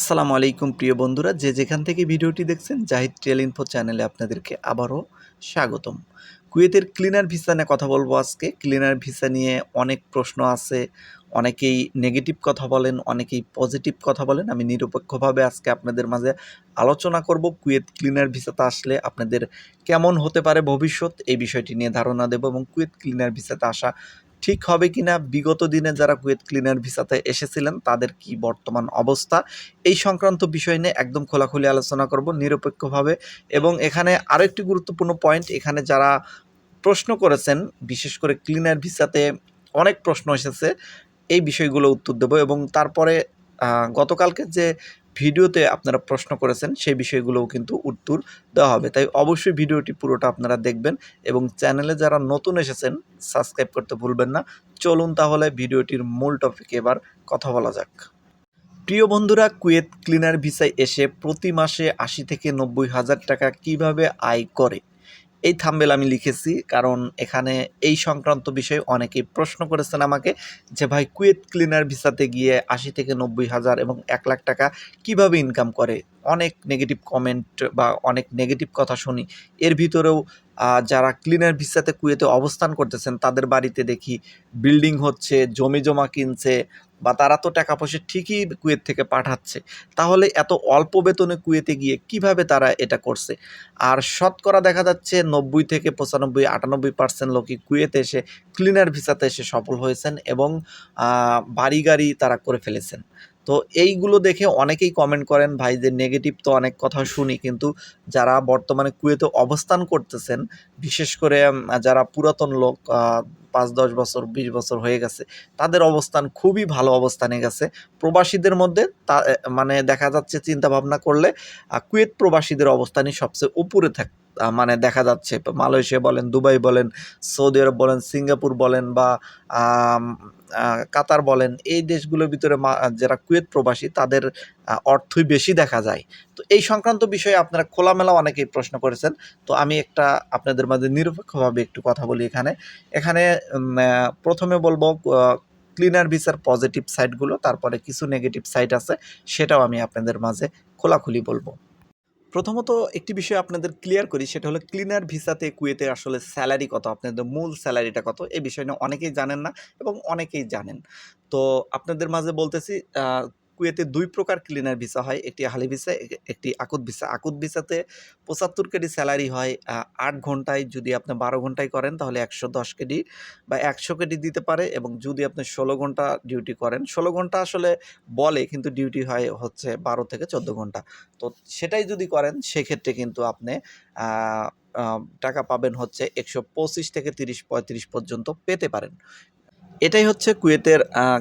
আসসালামু আলাইকুম, প্রিয় বন্ধুরা। যে যেখান থেকে ভিডিওটি দেখছেন, জাহিদ ট্রেল ইনফো চ্যানেলে আপনাদেরকে আবারও স্বাগতম। কুয়েতের ক্লিনার ভিসা নিয়ে কথা বলব আজকে। ক্লিনার ভিসা নিয়ে অনেক প্রশ্ন আছে, অনেকেই নেগেটিভ কথা বলেন, অনেকেই পজিটিভ কথা বলেন। আমি নিরপেক্ষভাবে আজকে আপনাদের মাঝে আলোচনা করব কুয়েত ক্লিনার ভিসাতে আসলে আপনাদের কেমন হতে পারে ভবিষ্যৎ, এই বিষয়টি নিয়ে ধারণা দেব এবং কুয়েত ক্লিনার ভিসাতে আসা ঠিক হবে কিনা? বিগত দিনে যারা কুয়েত ক্লিনার ভিসাতে এসেছিলেন, তাদের কি বর্তমান অবস্থা? এই সংক্রান্ত বিষয় নিয়ে একদম খোলাখুলি আলোচনা করব নিরপেক্ষভাবে এবং এখানে আরও একটি গুরুত্বপূর্ণ পয়েন্ট এখানে যারা প্রশ্ন করেছেন, বিশেষ করে ক্লিনার ভিসাতে অনেক প্রশ্ন এসেছে, এই বিষয়গুলো উত্তর দেব এবং তারপরে গতকালকে যে ভিডিওতে আপনারা প্রশ্ন করেছেন, সেই বিষয়গুলোও কিন্তু উত্তর দেওয়া হবে। তাই অবশ্যই ভিডিওটি পুরোটা আপনারা দেখবেন এবং চ্যানেলে যারা নতুন এসেছেন, সাবস্ক্রাইব করতে ভুলবেন না। চলুন তাহলে ভিডিওটির মূল টপিকে এবার কথা বলা যাক। প্রিয় বন্ধুরা, কুয়েত ক্লিনার ভিসায় এসে প্রতি মাসে আশি থেকে নব্বই হাজার টাকা কীভাবে আয় করে? এই থাম্বেল আমি লিখেছি কারণ এখানে এই সংক্রান্ত বিষয়ে অনেকেই প্রশ্ন করেছেন আমাকে যে, ভাই, কুয়েত ক্লিনার ভিসাতে গিয়ে আশি থেকে নব্বই হাজার এবং এক লাখ টাকা কীভাবে ইনকাম করে? অনেক নেগেটিভ কমেন্ট বা অনেক নেগেটিভ কথা শুনি। এর ভিতরেও যারা ক্লিনার ভিসাতে কুয়েতে অবস্থান করতেছেন, তাদের বাড়িতে দেখি বিল্ডিং হচ্ছে, জমি জমা কিনছে বা তারা তো টাকা পয়সা ঠিকই কুয়েত থেকে পাঠাচ্ছে, তাহলে এত অল্প বেতনে কুয়েতে গিয়ে কীভাবে তারা এটা করছে? আর শতকরা দেখা যাচ্ছে নব্বই থেকে পঁচানব্বই, আটানব্বই পার্সেন্ট লোকই কুয়েতে এসে ক্লিনার ভিসাতে এসে সফল হয়েছেন এবং বাড়ি গাড়ি তারা করে ফেলেছেন। তো এইগুলো দেখে অনেকেই কমেন্ট করেন, ভাই, যে নেগেটিভ তো অনেক কথা শুনি, কিন্তু যারা বর্তমানে কুয়েতে অবস্থান করতেছেন, বিশেষ করে যারা পুরাতন লোক পাঁচ, দশ বছর, বিশ বছর হয়ে গেছে, তাদের অবস্থান খুবই ভালো অবস্থানে গেছে। প্রবাসীদের মধ্যে তা মানে দেখা যাচ্ছে চিন্তা ভাবনা করলে কুয়েত প্রবাসীদের অবস্থানই সবচেয়ে উপরে থাক মানে দেখা যাচ্ছে, মালয়েশিয়া বলেন, দুবাই বলেন, সৌদি আরব বলেন, সিঙ্গাপুর বলেন বা কাতার বলেন, এই দেশগুলোর ভিতরে যারা কুয়েত প্রবাসী, তাদের অর্থই বেশি দেখা যায়। তো এই সংক্রান্ত বিষয়ে আপনারা খোলামেলা অনেকেই প্রশ্ন করেছেন। তো আমি একটা আপনাদের মাঝে নিরপেক্ষভাবে একটু কথা বলি এখানে। এখানে প্রথমে বলব ক্লিনার ভিসার পজিটিভ সাইডগুলো তারপরে কিছু নেগেটিভ সাইড আছে, সেটাও আমি আপনাদের মাঝে খোলাখুলি বলব। প্রথমত একটি বিষয় আপনাদের ক্লিয়ার করি, সেটা হলো ক্লিনার ভিসাতে কুয়েতে আসলে স্যালারি কত, আপনাদের মূল স্যালারিটা কত, এই বিষয় নিয়ে অনেকেই জানেন না এবং অনেকেই জানেন। তো আপনাদের মাঝে বলতেছি কুয়েতে দুই প্রকার ক্লিনার ভিসা হয়, একটি হালি ভিসা একটি আকুত ভিসা আকুত ভিসাতে পঁচাত্তর কেডি স্যালারি হয় আট ঘন্টায় যদি আপনি বারো ঘন্টায় করেন তাহলে একশো দশ কেডি বা একশো কেডি দিতে পারে এবং যদি আপনি ষোলো ঘণ্টা ডিউটি করেন, ষোলো ঘণ্টা আসলে বলে কিন্তু ডিউটি হয় হচ্ছে বারো থেকে চোদ্দ ঘণ্টা। তো সেটাই যদি করেন, সেক্ষেত্রে কিন্তু আপনি টাকা পাবেন হচ্ছে একশো পঁচিশ থেকে তিরিশ পঁয়ত্রিশ পর্যন্ত পেতে পারেন। এটাই হচ্ছে কুয়েতের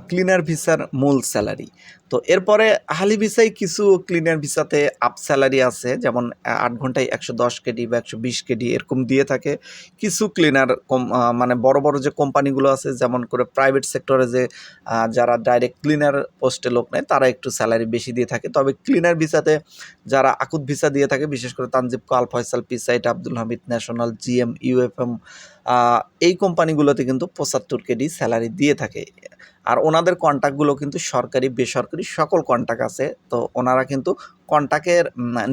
ক্লিনার ভিসার মূল স্যালারি তো এরপরে হালি ভিসায় কিছু ক্লিনার ভিসাতে আপ স্যালারি আছে, যেমন আট ঘন্টায় একশো দশ কেডি বা একশো বিশ কেডি এরকম দিয়ে থাকে। কিছু ক্লিনার কম মানে বড় বড় যে কোম্পানিগুলো আছে, যেমন করে প্রাইভেট সেক্টরে যে যারা ডাইরেক্ট ক্লিনার পোস্টে লোক নেয়, তারা একটু স্যালারি বেশি দিয়ে থাকে। তবে ক্লিনার ভিসাতে যারা আকুত ভিসা দিয়ে থাকে, বিশেষ করে তানজিব কাল Faisal পিসাইট Abdul Hamid national GM UFM এই কোম্পানিগুলোতে কিন্তু পঁচাত্তর কেডি স্যালারি দিয়ে থাকে। আর ওনাদের কন্ট্যাক্টগুলো কিন্তু সরকারি, বেসরকারি সকল কন্ট্যাক্ট আছে। তো ওনারা কিন্তু কন্ট্যাক্টের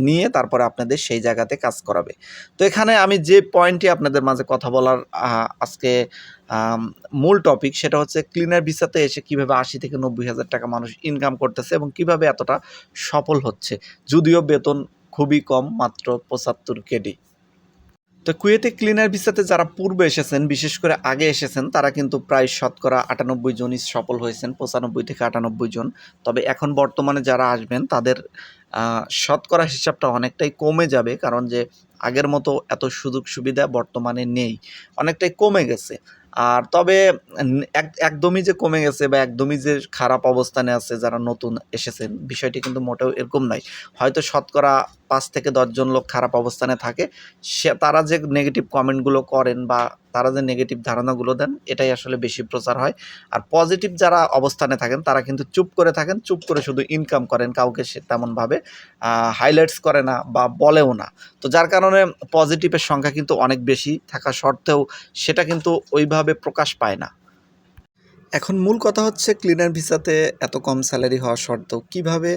নিয়ে তারপরে আপনাদের সেই জায়গাতে কাজ করাবে। তো এখানে আমি যে পয়েন্টটি আপনাদের মাঝে কথা বলার আজকে মূল টপিক সেটা হচ্ছে ক্লিনার ভিসাতে এসে কীভাবে আশি থেকে নব্বই হাজার টাকা মানুষ ইনকাম করতেছে এবং কীভাবে এতটা সফল হচ্ছে। যদিও বেতন খুবই কম, মাত্র পঁচাত্তর কেডি তো কুয়েতে ক্লিনার ভিসাতে যারা পূর্বে এসেছেন, বিশেষ করে আগে এসেছেন, তারা কিন্তু প্রায় শতকরা আটানব্বই জনই সফল হয়েছেন, পঁচানব্বই থেকে আটানব্বই জন। তবে এখন বর্তমানে যারা আসবেন, তাদের শতকরা হিসাবটা অনেকটাই কমে যাবে, কারণ যে আগের মতো এত সুযোগ সুবিধা বর্তমানে নেই। অনেকটাই কমে গেছে। আর তবে এক- একদমই যে কমে গেছে বা একদমই যে খারাপ অবস্থানে আছে যারা নতুন এসেছেন, বিষয়টি কিন্তু মোটেও এরকম নাই হয়তো শতকরা পাঁচ থেকে দশজন লোক খারাপ অবস্থানে থাকে, সে, তারা যে নেগেটিভ কমেন্টগুলো করেন বা তারা যে নেগেটিভ ধারণাগুলো দেন, এটাই আসলে বেশি প্রচার হয়। আর পজিটিভ যারা অবস্থানে থাকেন, তারা কিন্তু চুপ করে থাকেন, চুপ করে শুধু ইনকাম করেন, কাউকে সে তেমনভাবে হাইলাইটস করে না বা বলেও না। তো যার কারণে পজিটিভের সংখ্যা কিন্তু অনেক বেশি থাকা সত্ত্বেও, সেটা কিন্তু ওইভাবে প্রকাশ পায় না। এখন মূল কথা হচ্ছে ক্লিনার ভিসাতে এত কম স্যালারি হওয়া সত্ত্বেও কীভাবে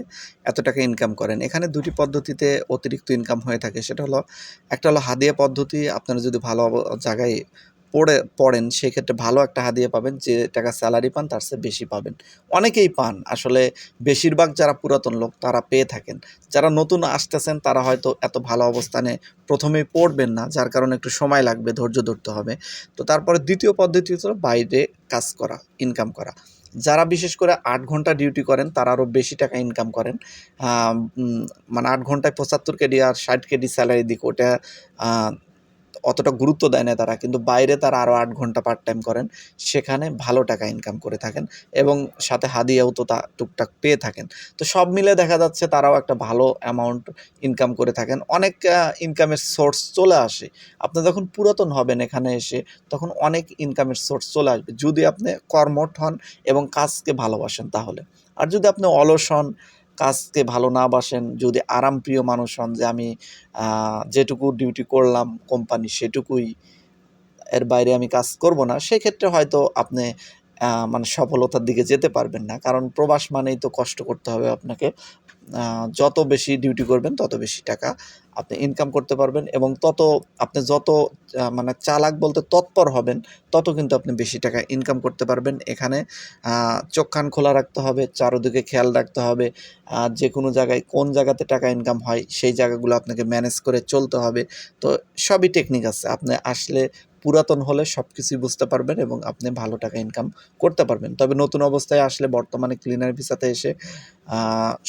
এত টাকা ইনকাম করেন? এখানে দুটি পদ্ধতিতে অতিরিক্ত ইনকাম হয়ে থাকে। সেটা হলো, একটা হলো হাদিয়া পদ্ধতি। আপনারা যদি ভালো জায়গায় পড়ে, পড়েন, সেক্ষেত্রে ভালো একটা হাদিয়া পাবেন যে টাকা স্যালারি পান, তার চেয়ে বেশি পাবেন। অনেকেই পান। আসলে বেশিরভাগ যারা পুরাতন লোক, তারা পেয়ে থাকেন। যারা নতুন আসতেছেন, তারা হয়তো এত ভালো অবস্থানে প্রথমেই পড়বেন না, যার কারণে একটু সময় লাগবে, ধৈর্য ধরতে হবে। তো তারপরে দ্বিতীয় পদ্ধতি হচ্ছে বাইরে কাজ করা ইনকাম করা। যারা বিশেষ করে আট ঘণ্টা ডিউটি করেন, তারা আরও বেশি টাকা ইনকাম করেন। মানে আট ঘন্টায় পঁচাত্তর কেডি আর ষাট কেডি স্যালারি দিক, ওটা অতটা গুরুত্ব দেয় না তারা, কিন্তু বাইরে তারা আরও আট ঘণ্টা পার্ট টাইম করেন, সেখানে ভালো টাকা ইনকাম করে থাকেন এবং সাথে হাদিয়াও তো তা টুকটাক পেয়ে থাকেন। তো সব মিলে দেখা যাচ্ছে তারাও একটা ভালো অ্যামাউন্ট ইনকাম করে থাকেন। অনেক ইনকামের সোর্স চলে আসে। আপনি যখন পুরাতন হবেন এখানে এসে, তখন অনেক ইনকামের সোর্স চলে আসবে। যদি আপনি কর্মঠ হন এবং কাজকে ভালোবাসেন তাহলে। আর যদি আপনি অলস হন কাজকে ভালো না বাসেন, যদি আরামপ্রিয় মানুষ হন যে আমি যেটুকু ডিউটি করলাম কোম্পানি সেটুকুই, এর বাইরে আমি কাজ করব না, সেক্ষেত্রে হয়তো আপনি মানে সফলতার দিকে যেতে পারবেন না। কারণ প্রবাস মানেই তো কষ্ট করতে হবে আপনাকে। যত বেশি ডিউটি করবেন তত বেশি টাকা আপনি ইনকাম করতে পারবেন এবং তত আপনি যত মানে চালাক বলতে তৎপর হবেন তত কিন্তু আপনি বেশি টাকা ইনকাম করতে পারবেন। এখানে আহ, চোখ কান খোলা রাখতে হবে চারোদিকে খেয়াল রাখতে হবে যে কোনো জায়গায় কোন জায়গাতে টাকা ইনকাম হয় সেই জায়গাগুলো আপনাকে ম্যানেজ করে চলতে হবে। তো সবই টেকনিক আছে। আপনি আসলে পুরাতন হলে সব কিছুই বুঝতে পারবেন এবং আপনি ভালো টাকা ইনকাম করতে পারবেন। তবে নতুন অবস্থায় আসলে বর্তমানে ক্লিনার ভিসাতে এসে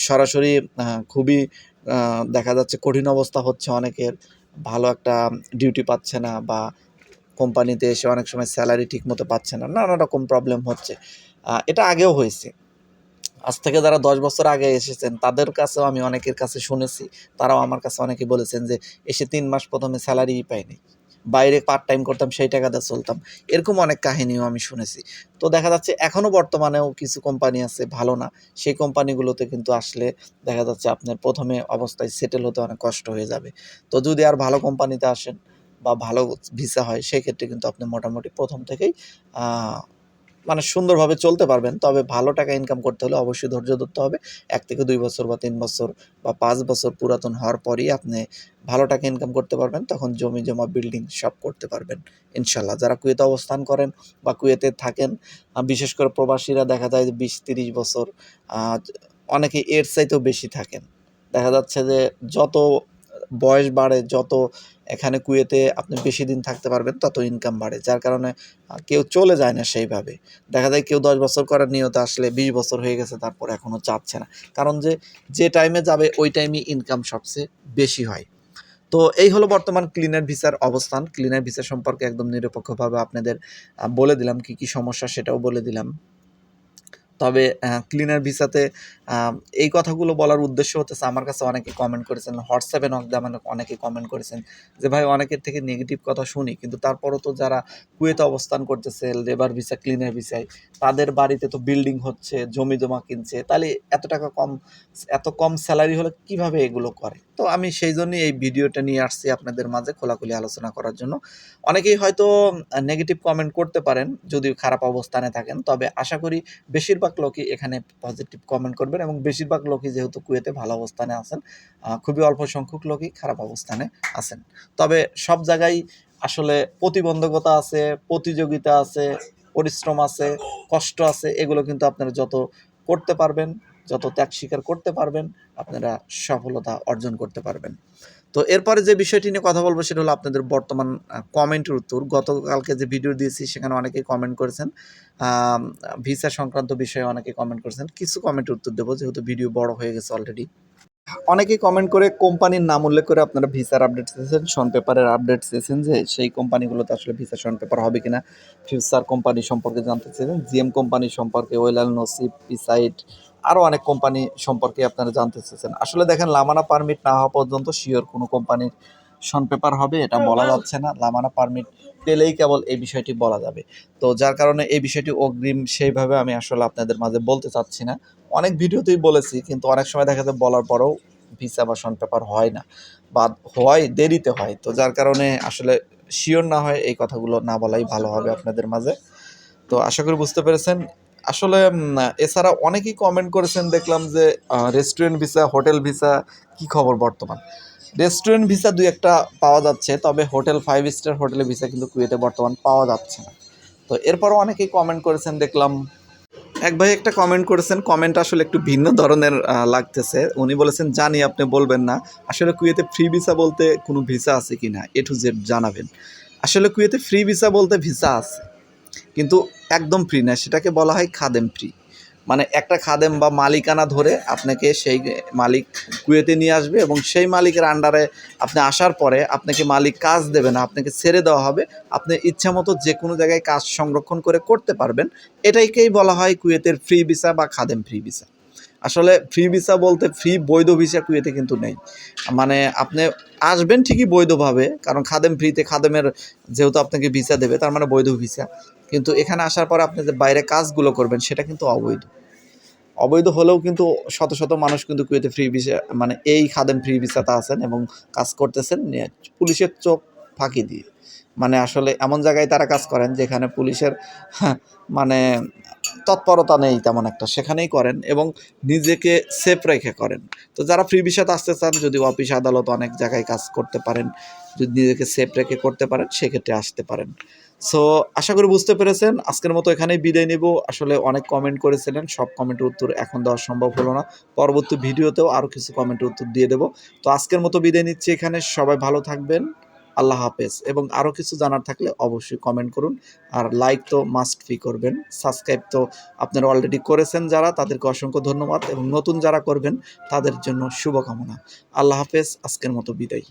সরাসরি খুবই দেখা যাচ্ছে কঠিন অবস্থা হচ্ছে অনেকের। ভালো একটা ডিউটি পাচ্ছে না বা কোম্পানিতে এসে অনেক সময় স্যালারি ঠিক মতো পাচ্ছে না। নানা রকম প্রবলেম হচ্ছে। এটা আগেও হয়েছে। আজ থেকে যারা দশ বছর আগে এসেছেন, তাদের কাছেও আমি অনেকের কাছে শুনেছি। তারাও আমার কাছে অনেকে বলেছেন যে, এসে তিন মাস প্রথমে স্যালারিই পাইনি বাইরে পার্ট টাইম করতাম, সেই টাকা দিয়ে চলতাম। এরকম অনেক কাহিনীও আমি শুনেছি। তো দেখা যাচ্ছে এখনও বর্তমানেও কিছু কোম্পানি আছে, ভালো না। সেই কোম্পানিগুলোতে কিন্তু আসলে দেখা যাচ্ছে আপনার প্রথমে অবস্থায় সেটেল হতে অনেক কষ্ট হয়ে যাবে। তো যদি আর ভালো কোম্পানিতে আসেন বা ভালো ভিসা হয়, সেক্ষেত্রে কিন্তু আপনি মোটামুটি প্রথম থেকেই মানে সুন্দরভাবে চলতে পারবেন। তবে ভালো টাকা ইনকাম করতে হলে অবশ্যই ধৈর্য ধরতে হবে। এক থেকে দুই বছর বা তিন বছর বা পাঁচ বছর পুরাতন হওয়ার পরই আপনি ভালো টাকা ইনকাম করতে পারবেন। তখন জমি জমা বিল্ডিং সব করতে পারবেন, ইনশাল্লাহ। যারা কুয়েতে অবস্থান করেন বা কুয়েতে থাকেন বিশেষ করে প্রবাসীরা দেখা যায় যে বিশ তিরিশ বছর অনেকে এর চাইতেও বেশি থাকেন। দেখা যাচ্ছে যে যত বয়স বাড়ে, যত এখানে কুয়েতে আপনি বেশি দিন থাকতে পারবেন, তত ইনকাম বাড়ে। যার কারণে কেউ চলে যায় না সেইভাবে। দেখা যায় কেউ দশ বছর করার নিয়ত আসলে বিশ বছর হয়ে গেছে, তারপর এখনও চাচ্ছে না। কারণ যে যে টাইমে যাবে, ওই টাইমে ইনকাম সবচেয়ে বেশি হয়। তো এই হলো বর্তমান ক্লিনার ভিসার অবস্থান। ক্লিনার ভিসা সম্পর্কে একদম নিরপেক্ষভাবে আপনাদের বলে দিলাম কি কি সমস্যা, সেটাও বলে দিলাম। তবে ক্লিনার ভিসাতে এই কথাগুলো বলার উদ্দেশ্য হচ্ছে আমার কাছে অনেকে কমেন্ট করেছেন হোয়াটসঅ্যাপে নক আমাকে অনেকে কমেন্ট করেছেন যে, ভাই, অনেকের থেকে নেগেটিভ কথা শুনি, কিন্তু তারপরও তো যারা কুয়েতে অবস্থান করতেছে লেবার ভিসা ক্লিনার ভিসায় তাদের বাড়িতে তো বিল্ডিং হচ্ছে জমি জমা কিনছে, তাহলে এত টাকা কম, এত কম স্যালারি হলে কীভাবে এগুলো করে? তো আমি সেই জন্যই এই ভিডিওটা নিয়ে আসছি আপনাদের মাঝে খোলাখুলি আলোচনা করার জন্য। অনেকেই হয়তো নেগেটিভ কমেন্ট করতে পারেন, যদি খারাপ অবস্থানে থাকেন। তবে আশা করি বেশিরভাগ লোকই এখানে পজিটিভ কমেন্ট করবেন এবং বেশিরভাগ লোকই যেহেতু কুয়েতে ভালো অবস্থানে আছেন খুবই অল্প সংখ্যক লোকই খারাপ অবস্থানে আছেন। তবে সব জায়গায় আসলে প্রতিবন্ধকতা আছে, প্রতিযোগিতা আছে, পরিশ্রম আছে, কষ্ট আছে, এগুলো কিন্তু আপনারা যত করতে পারবেন যত ত্যাগ স্বীকার করতে পারবেন, আপনারা সফলতা অর্জন করতে পারবেন। তো এরপরে যে বিষয়টি নিয়ে কথা বলব সেটা হলো আপনাদের বর্তমান কমেন্টের উত্তর। গতকালকে যে ভিডিও দিয়েছি সেখানে অনেকেই কমেন্ট করেছেন। ভিসা সংক্রান্ত বিষয়ে অনেকে কমেন্ট করেছেন। কিছু কমেন্টের উত্তর দেবো, যেহেতু ভিডিও বড় হয়ে গেছে অলরেডি অনেকেই কমেন্ট করে কোম্পানির নাম উল্লেখ করে আপনারা ভিসার আপডেট চেয়েছেন শন পেপারের আপডেট চেয়েছেন যে সেই কোম্পানিগুলোতে আসলে ভিসা শন পেপার হবে কিনা। ফিউচার কোম্পানি সম্পর্কে জানতে চেয়েছেন জিএম কোম্পানি সম্পর্কে ওয়েলাল নসিব পিসাইড আরও অনেক কোম্পানি সম্পর্কে আপনারা জানতে চেয়েছেন। আসলে দেখেন লামানা পারমিট না হওয়া পর্যন্ত শিওর কোনো কোম্পানির শন পেপার হবে এটা বলা যাচ্ছে না। লামানা পারমিট পেলেই কেবল এই বিষয়টি বলা যাবে। তো যার কারণে এই বিষয়টি অগ্রিম সেইভাবে আমি আসলে আপনাদের মাঝে বলতে চাচ্ছি না। অনেক ভিডিওতেই বলেছি কিন্তু অনেক সময় দেখা যায় বলার পরেও ভিসা বা শন পেপার হয় না বা হয় দেরিতে হয়। তো যার কারণে আসলে শিওর না হয় এই কথাগুলো না বলাই ভালো হবে আপনাদের মাঝে। তো আশা করি বুঝতে পেরেছেন। আসলে এছাড়া অনেকেই কমেন্ট করেছেন, দেখলাম যে রেস্টুরেন্ট ভিসা হোটেল ভিসা কি খবর বর্তমান? রেস্টুরেন্ট ভিসা দুই একটা পাওয়া যাচ্ছে, তবে হোটেল ফাইভ স্টার হোটেলে ভিসা কিন্তু কুয়েতে বর্তমান পাওয়া যাচ্ছে না। তো এরপরও অনেকেই কমেন্ট করেছেন, দেখলাম, এক ভাই একটা কমেন্ট করেছেন কমেন্ট আসলে একটু ভিন্ন ধরনের লাগতেছে। উনি বলেছেন, জানি, আপনি বলবেন না। আসলে কুয়েতে ফ্রি ভিসা বলতে কোনো ভিসা আছে কি না এ টু জেড জানাবেন। আসলে কুয়েতে ফ্রি ভিসা বলতে ভিসা আছে। কিন্তু একদম ফ্রি না সেটাকে বলা হয় খাদেম ফ্রি মানে একটা খাদেম বা মালিকানা ধরে আপনাকে সেই মালিক কুয়েতে নিয়ে আসবে এবং সেই মালিকের আন্ডারে আপনি আসার পরে আপনাকে মালিক কাজ দেবে না, আপনাকে ছেড়ে দেওয়া হবে। আপনি ইচ্ছা মতো যে কোনো জায়গায় কাজ সংরক্ষণ করে করতে পারবেন। এটাইকেই বলা হয় কুয়েতের ফ্রি ভিসা বা খাদেম ফ্রি ভিসা আসলে ফ্রি ভিসা বলতে ফ্রি বৈধ ভিসা কুয়েতে কিন্তু নেই। মানে আপনি আসবেন ঠিকই বৈধভাবে, কারণ খাদেম ফ্রিতে খাদেমের যেহেতু আপনাকে ভিসা দেবে, তার মানে বৈধ ভিসা কিন্তু এখানে আসার পর আপনি যে বাইরে কাজগুলো করবেন, সেটা কিন্তু অবৈধ। অবৈধ হলেও কিন্তু শত শত মানুষ কিন্তু কুয়েতে ফ্রি ভিসা মানে এই খাদেম ফ্রি ভিসাতে আছেন এবং কাজ করতেছেন। পুলিশের চোখ ফাঁকি দিয়ে। মানে আসলে এমন জায়গায় তারা কাজ করেন যেখানে পুলিশের হ্যাঁ, মানে তৎপরতা নেই তেমন একটা। সেখানেই করেন এবং নিজেকে সেফ রেখে করেন। তো যারা ফ্রি ভিসাতে আসতে চান যদি অফিস আদালত অনেক জায়গায় কাজ করতে পারেন যদি নিজেকে সেফ রেখে করতে পারেন সেক্ষেত্রে আসতে পারেন। সো আশা করি বুঝতে পেরেছেন। আজকের মতো এখানেই বিদায় নেব। আসলে অনেক কমেন্ট করেছিলেন। সব কমেন্টের উত্তর এখন দেওয়া সম্ভব হলো না। পরবর্তী ভিডিওতেও আরও কিছু কমেন্টের উত্তর দিয়ে দেবো। তো আজকের মতো বিদায় নিচ্ছি এখানে। সবাই ভালো থাকবেন। আল্লাহ হাফেজ। এবং আরও কিছু জানার থাকলে অবশ্যই কমেন্ট করুন। আর লাইক তো মাস্ট ফি করবেন। সাবস্ক্রাইব তো আপনারা অলরেডি করেছেন যারা, তাদেরকে অসংখ্য ধন্যবাদ। এবং নতুন যারা করবেন, তাদের জন্য শুভকামনা। আল্লাহ হাফেজ, আজকের মতো বিদায়।